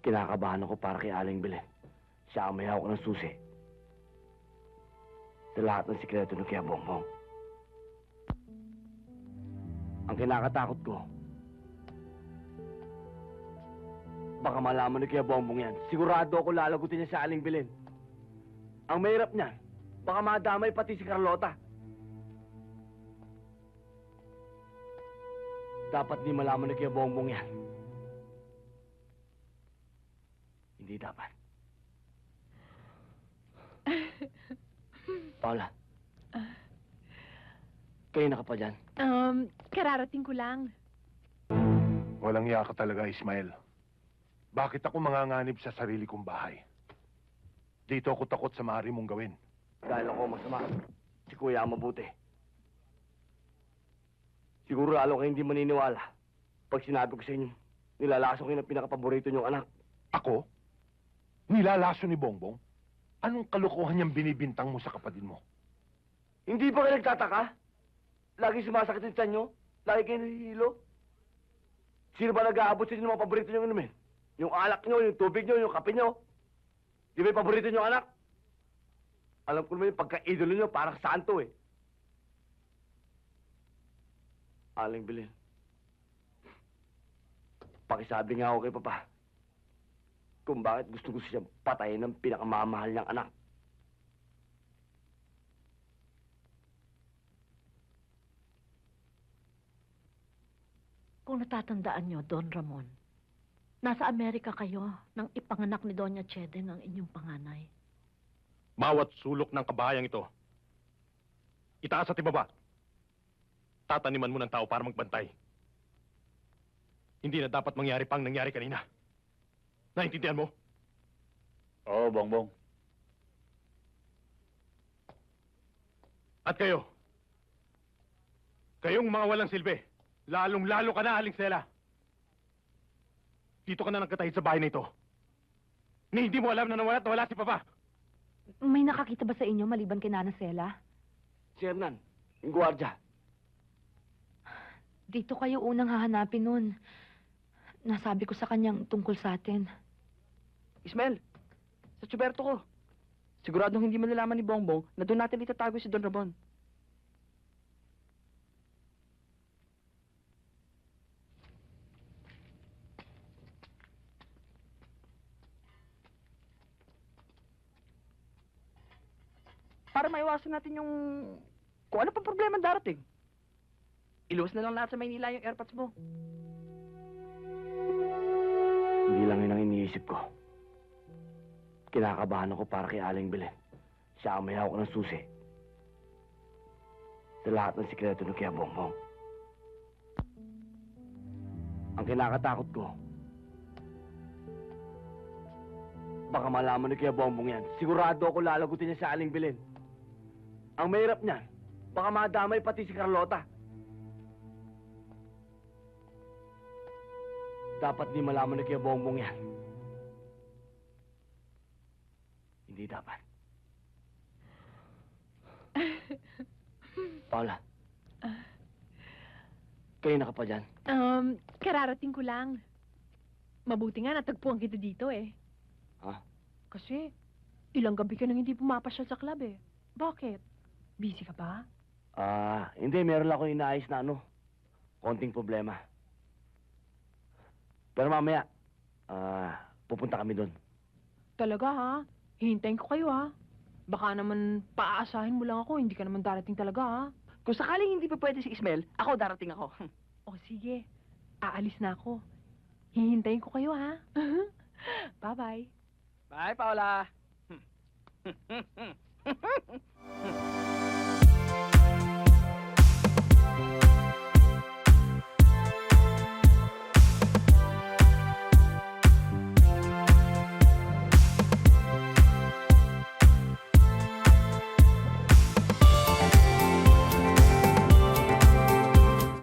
Kinakabahan ako para kay Aling Belen. Siya ang may hawak ng susi. Sa lahat ng sikreto ng Kuya Bongbong. Ang kinakatakot ko, baka malaman ni Kuya Bongbong yan. Sigurado ako lalagutin niya sa Aling Belen. Ang mahirap niyan, baka madamay pati si Carlota. Dapat di malaman ni Kuya Bongbong yan. Hindi dapat. Paula. Kayo na ka pa dyan? Um, kararating ko lang. Walang iya ka talaga, Ismael. Bakit ako manganganib sa sarili kong bahay? Dito ako takot sa maaari mong gawin. Dahil ako masama. Si Kuya ang mabuti. Siguro lalo kayo hindi maniniwala. Pag sinabi ko sa inyo, nilalaso kayo ng pinakapaborito niyong anak. Ako? Nilalaso ni Bongbong? Anong kalokohan niyang binibintang mo sa kapatid mo? Hindi ba kayo nagtataka? Lagi sumasakit yung tiyan nyo? Lagi kayo nahihilo? Sino ba nag-aabot sa inyo ng mga paborito niyong inumin? Yung alak nyo, yung tubig nyo, yung kape nyo? Di ba yung paborito niyong anak? Alam ko naman yung pagka-idolo nyo, parang santo eh. Aling bilin. Pakisabi nga ako kay Papa kung bakit gusto gusto siyang patayin ng pinakamamahal niyang anak. Kung natatandaan nyo, Don Ramon, nasa Amerika kayo nang ipanganak ni Doña Chedeng ang inyong panganay. Bawat sulok ng kabayang ito, itaas at ibaba. Tataniman mo ng tao para magbantay. Hindi na dapat mangyari pang nangyari kanina. Naintindihan mo? Oo, Bongbong. At kayo, kayong mga walang silbi, lalong-lalo ka na, Aling Sela. Dito ka na nagkatahid sa bahay na ito. Ni hindi mo alam na nawala at nawala si Papa. May nakakita ba sa inyo maliban kay Nana Sela? Si Hernan, yung gwardya. Dito kayo unang hahanapin nun. Nasabi ko sa kanyang tungkol sa atin. Ismael, sa tsuberto ko. Siguradong hindi man nalaman ni Bongbong na doon natin itatago si Don Ramon. Para maiwasan natin yung kung ano pa problema darating. Iluwas na lang lahat sa Maynila yung airpods mo. Hindi lang yun ang iniisip ko. Kinakabahan ako para kay Aling Belen. Siya ang may hawak ng susi. Sa lahat ng sikreto ng Kuya Bongbong. Ang kinakatakot ko, baka malaman ni Kuya Bongbong yan. Sigurado ako lalagutin niya sa Aling Belen. Ang mahirap niyan, baka madamay pati si Carlota. Dapat di malaman ni Kuya Bongbong yan. Hindi dapat. Paula. Kayo na ka pa dyan? Um, kararating ko lang. Mabuti nga natagpuan kita dito eh. Ha? Kasi, ilang gabi ka nang hindi pumapasyal sa club eh. Bakit? Busy ka ba? Ah, hindi. Meron lang ako inaayos na ano. Konting problema. Pero mamaya, ah, pupunta kami doon. Talaga ha? Hihintayin ko kayo ha? Baka naman paaasahin mo lang ako, hindi ka naman darating talaga ha? Kung sakaling hindi pa pwede si Ismael, ako darating ako. O sige, aalis na ako. Hihintayin ko kayo ha? Bye-bye. Bye, Paula.